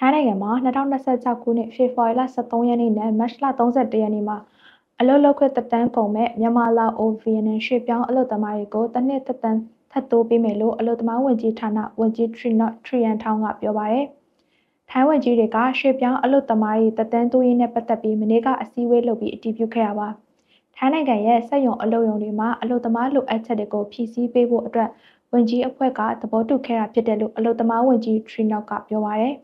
ထိုင်းနိုင်ငံမှာ2026ခုနှစ်ဖေဖော်ဝါရီလ23ရက်နေ့နဲ့မတ်လ31ရက်နေ့မှာအလုပ်လုပ်ခွင့်တက်တန်းကုန်မဲ့မြန်မာလာအိုဗီယက်နမ်ရွှေ့ပြောင်းအလုပ်သမားတွေကိုတစ်နှစ်တက်တန်းထပ်တိုးပေးမယ်လို့အလုပ်သမားဝန်ကြီးဌာနဝန်ကြီးထရီနော့ထရီယန်ထောင်းကပြောပါရယ်ထိုင်းဝန်ကြီးတွေကရွှေ့ပြောင်းအလုပ်သမားတွေတက်တန်းတိုးရေးနဲ့ပတ်သက်ပြီးမနေ့ကအစည်းအဝေးလုပ်ပြီးအတည်ပြုခဲ့ရပါထိုင်းနိုင်ငံရဲ့စက်ရုံအလုပ်ရုံတွေမှာအလုပ်သမားလိုအပ်ချက်တွေကိုဖြည့်ဆည်းပေးဖို့အတွက်ဝန်ကြီးအဖွဲ့ကသဘောတူခဲ့တာဖြစ်တယ်လို့အလုပ်သမားဝန်ကြီးထရီနော့ကပြောပါရယ်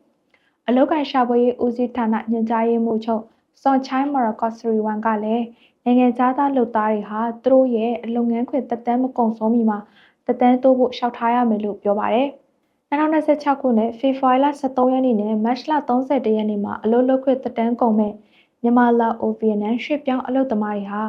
အလုတ်ကန်ရှာဖွေရေးဦးစီးဌာနညွှန်ကြားရေးမှူးချုပ်စော်ချိုင်းမော်ရကော့စရီဝန်ကလည်းနိုင်ငံသားလုပ်သားတွေဟာသူတို့ရဲ့လုပ်ငန်းခွင်တက်တန်းမကုန်ဆုံးမီမှာတက်တန်းတိုးဖို့ရှောက်ထားရမယ်လို့ပြောပါတယ်။2026ခုနှစ်ဖေဖော်ဝါရီလ23ရက်နေ့နဲ့မတ်လ31ရက်နေ့မှာအလုပ်လုပ်ခွင့်တက်တန်းကုန်မဲ့မြန်မာလာအိုဗီယက်နမ်ရွှေ့ပြောင်းအလုပ်သမားတွေဟာ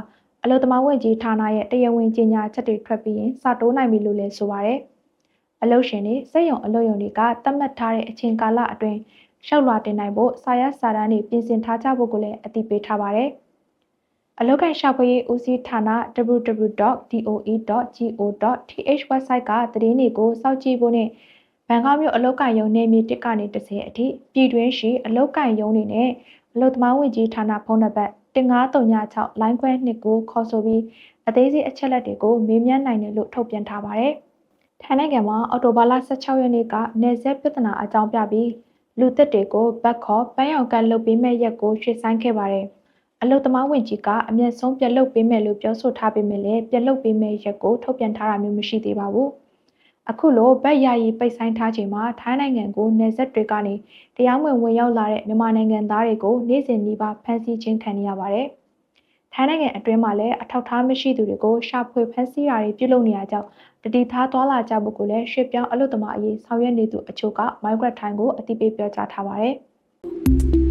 အလုပ်သမားဝန်ကြီးဌာနရဲ့တရားဝင်ကြေညာချက်တွေထွက်ပြီးရင်စတိုးနိုင်ပြီလို့လည်းဆိုပါတယ်။အလုပ်ရှင်တွေစက်ရုံအလုပ်ရုံတွေကသတ်မှတ်ထားတဲ့အချိန်ကာလအတွင်း ရှောက်လွှာတင်နိုင်ဖို့စာရွက်စာတမ်းတွေပြင်ဆင်ထားကြဖို့ကိုလည်းအသိပေးထားပါတယ်။အလုပ်ကိုင်ရှာဖွေရေးဦးစီးဌာန www.doe.go.th website ကသတင်းတွေကိုစောင့်ကြည့်ဖို့နဲ့ဘန်ကောက်မြို့အလုပ်ကိုင်ရုံနေမြေတစ်ကနေ30အထိပြည်တွင်းရှိအလုပ်ကိုင်ရုံတွေနဲ့အလုပ်သမားဝင်ကြီးဌာနဖုန်းနံပါတ်19396လိုင်းခွဲ2ကိုခေါ်ဆိုပြီးအသေးစိတ်အချက်လက်တွေကိုမေးမြန်းနိုင်တယ်လို့ထုတ်ပြန်ထားပါတယ်။ထိုင်းနိုင်ငံမှာအော်တိုဘာလ16ရက်နေ့ကနေဆက်ပြဿနာအကြောင်းပြပြီး လူသစ်တွေကိုဘတ်ခေါ်ပန်းရောင်ကတ်လုပ်ပေးမဲ့ရက်ကိုရွှေ့ဆိုင်းခဲ့ပါတယ်။အလုသမားဝင်ကြီးကအမျက်ဆုံးပြက်လုတ်ပေးမယ်လို့ပြောဆိုထားပေမဲ့လည်းပြက်လုတ်ပေးမဲ့ရက်ကိုထုတ်ပြန်ထားတာမျိုးမရှိသေးပါဘူး။အခုလိုဗတ်ယာယီပိတ်ဆိုင်ထားချိန်မှာထိုင်းနိုင်ငံကိုနေဆက်တွေကနေတရားမဝင်ဝင်ရောက်လာတဲ့မြန်မာနိုင်ငံသားတွေကိုနေ့စဉ်နှီးပါဖမ်းဆီးခြင်းခံရပါတယ်။ ထိုင်းနိုင်ငံအတွင်းမှာလည်းအထောက်အထားမရှိသူတွေကိုရှာဖွေဖမ်းဆီးတာတွေပြုလုပ်နေရကြောင်းတတိထားသွားလာကြဖို့ကိုလည်းရွှေ့ပြောင်းအလုပ်သမားအရေးဆောင်ရွက်နေသူအချို့က Migrant Time ကိုအသိပေးပြောကြားထားပါတယ်။